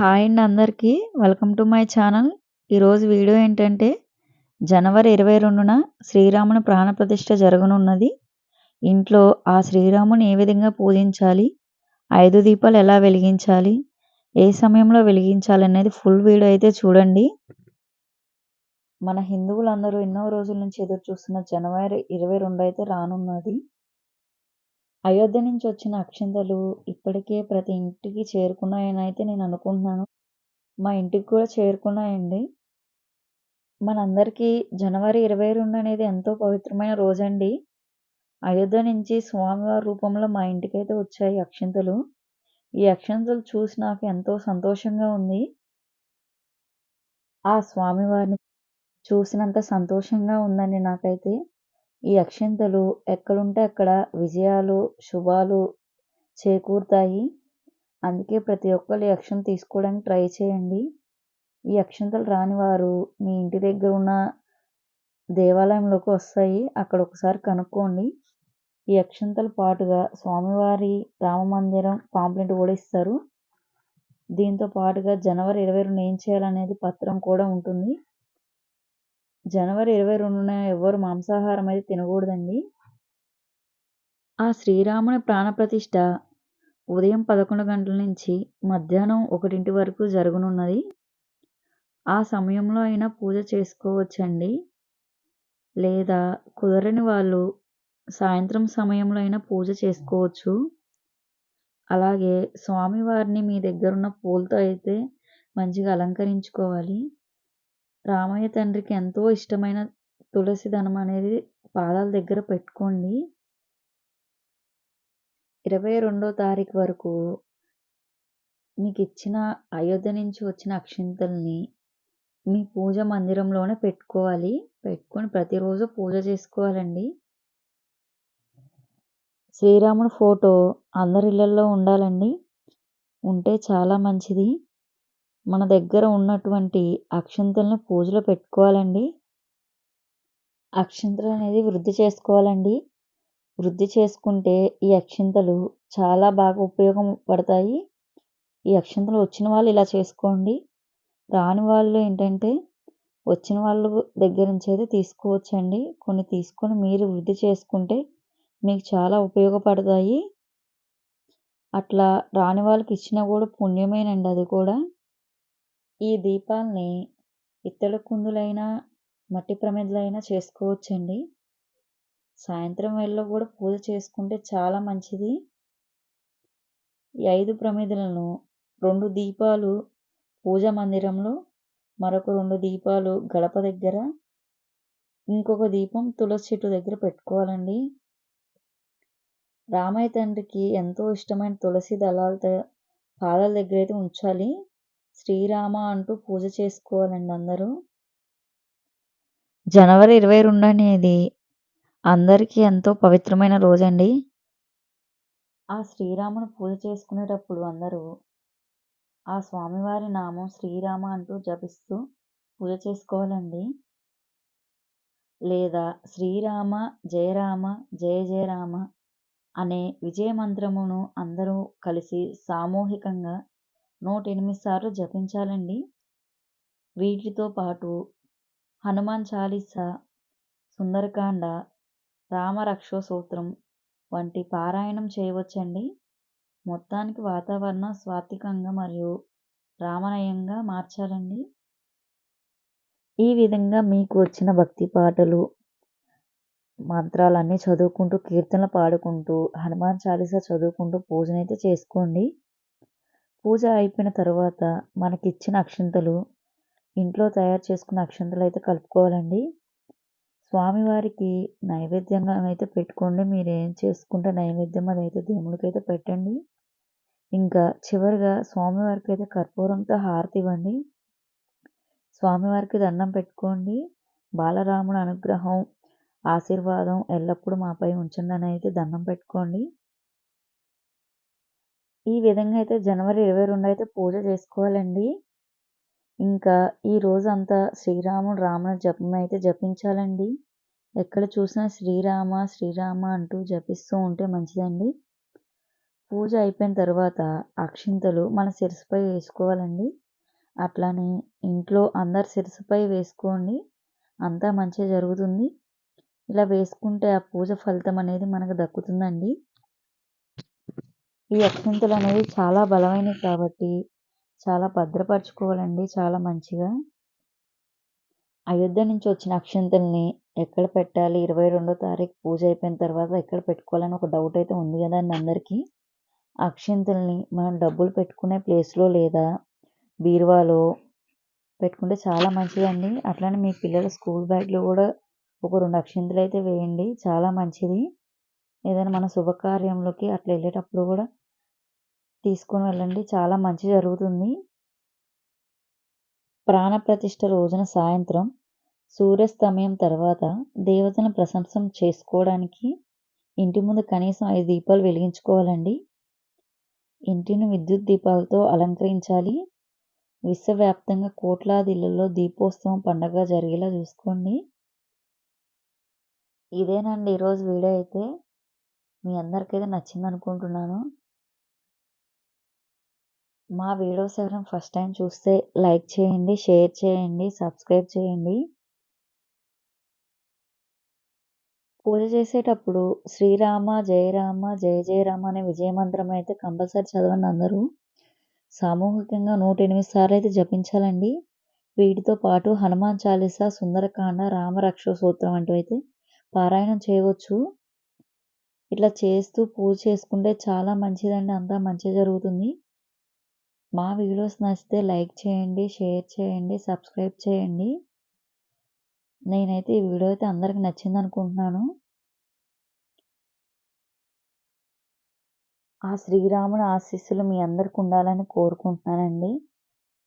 Hi అండి అందరికీ. Welcome to my channel. ఈరోజు వీడియో ఏంటంటే, జనవరి 22న శ్రీరాముని ప్రాణప్రతిష్ఠ జరగనున్నది. ఇంట్లో ఆ శ్రీరాముని ఏ విధంగా పూజించాలి? ఐదు దీపాలు ఎలా వెలిగించాలి? ఏ సమయంలో వెలిగించాలనేది ఫుల్ వీడియో అయితే చూడండి. మన హిందువులందరూ ఎన్నో రోజుల నుంచి ఎదురు చూస్తున్న జనవరి 22 అయితే రానున్నది. అయోధ్య నుంచి వచ్చిన అక్షింతలు ఇప్పటికే ప్రతి ఇంటికి చేరుకున్నాయని అయితే నేను అనుకుంటున్నాను. మా ఇంటికి కూడా చేరుకున్నాయండి. మనందరికీ జనవరి 22 అనేది ఎంతో పవిత్రమైన రోజండి. అయోధ్య నుంచి స్వామివారి రూపంలో మా ఇంటికైతే వచ్చాయి అక్షింతలు. ఈ అక్షింతలు చూసి నాకు ఎంతో సంతోషంగా ఉంది. ఆ స్వామివారిని చూసినంత సంతోషంగా ఉందండి నాకైతే. ఈ అక్షింతలు ఎక్కడుంటే అక్కడ విజయాలు, శుభాలు చేకూరుతాయి. అందుకే ప్రతి ఒక్కరు ఈ అక్షింతలు తీసుకోవడానికి ట్రై చేయండి. ఈ అక్షింతలు రాని వారు మీ ఇంటి దగ్గర ఉన్న దేవాలయంలోకి వస్తాయి. అక్కడ ఒకసారి కనుక్కోండి. ఈ అక్షింతలు పాటుగా స్వామివారి రామ మందిరం పాంప్లెంట్ కూడా ఇస్తారు. దీంతో పాటుగా జనవరి 22న ఏం చేయాలనేది పత్రం కూడా ఉంటుంది. జనవరి 22న ఎవ్వరు మాంసాహారం అయితే తినకూడదండి. ఆ శ్రీరాముని ప్రాణప్రతిష్ఠ ఉదయం 11 గంటల నుంచి మధ్యాహ్నం ఒకటింటి వరకు జరగనున్నది. ఆ సమయంలో అయినా పూజ చేసుకోవచ్చండి. లేదా కుదరని వాళ్ళు సాయంత్రం సమయంలో అయినా పూజ చేసుకోవచ్చు. అలాగే స్వామివారిని మీ దగ్గరున్న పూలతో అయితే మంచిగా అలంకరించుకోవాలి. రామయ్య తండ్రికి ఎంతో ఇష్టమైన తులసి దళం అనేది పాదాల దగ్గర పెట్టుకోండి. 22 తారీఖు వరకు మీకు ఇచ్చిన అయోధ్య నుంచి వచ్చిన అక్షింతల్ని మీ పూజ మందిరంలోనే పెట్టుకోవాలి. పెట్టుకొని ప్రతిరోజు పూజ చేసుకోవాలండి. శ్రీరాముని ఫోటో అందరి ఇళ్ళల్లో ఉండాలండి. ఉంటే చాలా మంచిది. మన దగ్గర ఉన్నటువంటి అక్షింతలను పూజలో పెట్టుకోవాలండి. అక్షింతలు అనేది వృద్ధి చేసుకోవాలండి. వృద్ధి చేసుకుంటే ఈ అక్షింతలు చాలా బాగా ఉపయోగపడతాయి. ఈ అక్షింతలు వచ్చిన వాళ్ళు ఇలా చేసుకోండి. రాని వాళ్ళు ఏంటంటే వచ్చిన వాళ్ళ దగ్గర నుంచి అయితే తీసుకోవచ్చండి. కొన్ని తీసుకొని మీరు వృద్ధి చేసుకుంటే మీకు చాలా ఉపయోగపడతాయి. అట్లా రాని వాళ్ళకి ఇచ్చినా కూడా పుణ్యమేనండి అది కూడా. ఈ దీపాల్ని ఇత్తడి కుందులైనా, మట్టి ప్రమిదలైనా చేసుకోవచ్చండి. సాయంత్రం వేళలో కూడా పూజ చేసుకుంటే చాలా మంచిది. ఈ ఐదు ప్రమిదలను రెండు దీపాలు పూజా మందిరంలో, మరొక రెండు దీపాలు గడప దగ్గర, ఇంకొక దీపం తులసి చెట్టు దగ్గర పెట్టుకోవాలండి. రామయ్య తండ్రికి ఎంతో ఇష్టమైన తులసి దళాలతో పాదాల దగ్గర అయితే ఉంచాలి. శ్రీరామ అంటూ పూజ చేసుకోవాలండి అందరూ. జనవరి 22 అనేది అందరికీ ఎంతో పవిత్రమైన రోజండి. ఆ శ్రీరాముని పూజ చేసుకునేటప్పుడు అందరూ ఆ స్వామివారి నామం శ్రీరామ అంటూ జపిస్తూ పూజ చేసుకోవాలండి. లేదా శ్రీరామ జయరామ జయ జయరామ అనే విజయ మంత్రమును అందరూ కలిసి సామూహికంగా 108 సార్లు జపించాలండి. వీటితో పాటు హనుమాన్ చాలీసా, సుందరకాండ, రామరక్షో సూత్రం వంటి పారాయణం చేయవచ్చండి. మొత్తానికి వాతావరణం సాత్వికంగా మరియు రామనయంగా మార్చాలండి. ఈ విధంగా మీకు వచ్చిన భక్తి పాటలు, మంత్రాలన్నీ చదువుకుంటూ, కీర్తనలు పాడుకుంటూ, హనుమాన్ చాలీసా చదువుకుంటూ పూజనైతే చేసుకోండి. పూజ అయిపోయిన తర్వాత మనకిచ్చిన అక్షింతలు ఇంట్లో తయారు చేసుకున్న అక్షింతలు అయితే కలుపుకోవాలండి. స్వామివారికి నైవేద్యంగా అయితే పెట్టుకోండి. మీరు ఏం చేసుకుంటే నైవేద్యం అదైతే దేవుడికైతే పెట్టండి. ఇంకా చివరిగా స్వామివారికి అయితే కర్పూరంతో హారతి ఇవ్వండి. స్వామివారికి దండం పెట్టుకోండి. బాలరాముడు అనుగ్రహం, ఆశీర్వాదం ఎల్లప్పుడూ మాపై ఉంచండి అని అయితే దండం పెట్టుకోండి. ఈ విధంగా అయితే జనవరి 22 అయితే పూజ చేసుకోవాలండి. ఇంకా ఈ రోజంతా శ్రీరాముడు రాముని జపం అయితే జపించాలండి. ఎక్కడ చూసినా శ్రీరామ శ్రీరామ అంటూ జపిస్తూ ఉంటే మంచిదండి. పూజ అయిపోయిన తర్వాత అక్షింతలు మన శిరసుపై వేసుకోవాలండి అట్లానే ఇంట్లో అందరి శిరసుపై వేసుకోండి అంతా మంచిగా జరుగుతుంది ఇలా వేసుకుంటే ఆ పూజ ఫలితం అనేది మనకు దక్కుతుందండి ఈ అక్షింతలు అనేవి చాలా బలమైనవి కాబట్టి చాలా భద్రపరచుకోవాలండి చాలా మంచిగా. అయోధ్య నుంచి వచ్చిన అక్షింతల్ని ఎక్కడ పెట్టాలి? ఇరవై రెండో తారీఖు పూజ అయిపోయిన తర్వాత ఎక్కడ పెట్టుకోవాలని ఒక డౌట్ అయితే ఉంది కదండి అందరికీ. అక్షింతల్ని మనం డబ్బులు పెట్టుకునే ప్లేస్లో లేదా బీరువాలో పెట్టుకుంటే చాలా మంచిదండి అట్లానే మీ పిల్లల స్కూల్ బ్యాగ్లో కూడా ఒక రెండు అక్షింతలు అయితే వేయండి చాలా మంచిది. ఏదైనా మన శుభకార్యంలోకి అట్లా వెళ్ళేటప్పుడు కూడా తీసుకొని వెళ్ళండి. చాలా మంచి జరుగుతుంది. ప్రాణప్రతిష్ఠ రోజున సాయంత్రం సూర్యాస్తమయం తర్వాత దేవతను ప్రశంసం చేసుకోవడానికి ఇంటి ముందు కనీసం ఐదు దీపాలు వెలిగించుకోవాలండి. ఇంటిని విద్యుత్ దీపాలతో అలంకరించాలి. విశ్వవ్యాప్తంగా కోట్లాది ఇళ్ళలో దీపోత్సవం పండగ జరిగేలా చూసుకోండి. ఇదేనండి ఈరోజు వీడియో అయితే. మీ అందరికైతే నచ్చింది అనుకుంటున్నాను మా వీడియోస్ ఎవరైనా ఫస్ట్ టైం చూస్తే లైక్ చేయండి షేర్ చేయండి సబ్స్క్రైబ్ చేయండి. పూజ చేసేటప్పుడు శ్రీరామ జయరామ జయ జయరామ అనే విజయమంత్రం అయితే కంపల్సరీ చదవండి అందరూ. సామూహికంగా నూట ఎనిమిది సార్లు అయితే జపించాలండి. వీటితో పాటు హనుమాన్ చాలీస సుందరకాండ రామరక్ష సూత్రం వంటివి అయితే పారాయణం చేయవచ్చు. ఇట్లా చేస్తూ పూజ చేసుకుంటే చాలా మంచిదండి అంతా మంచిగా జరుగుతుంది. మా వీడియోస్ నచ్చితే లైక్ చేయండి షేర్ చేయండి సబ్స్క్రైబ్ చేయండి. నేనైతే ఈ వీడియో అయితే అందరికి నచ్చింది అనుకుంటున్నాను. ఆ శ్రీరాముని ఆశీస్సులు మీ అందరికి ఉండాలని కోరుకుంటున్నానండి.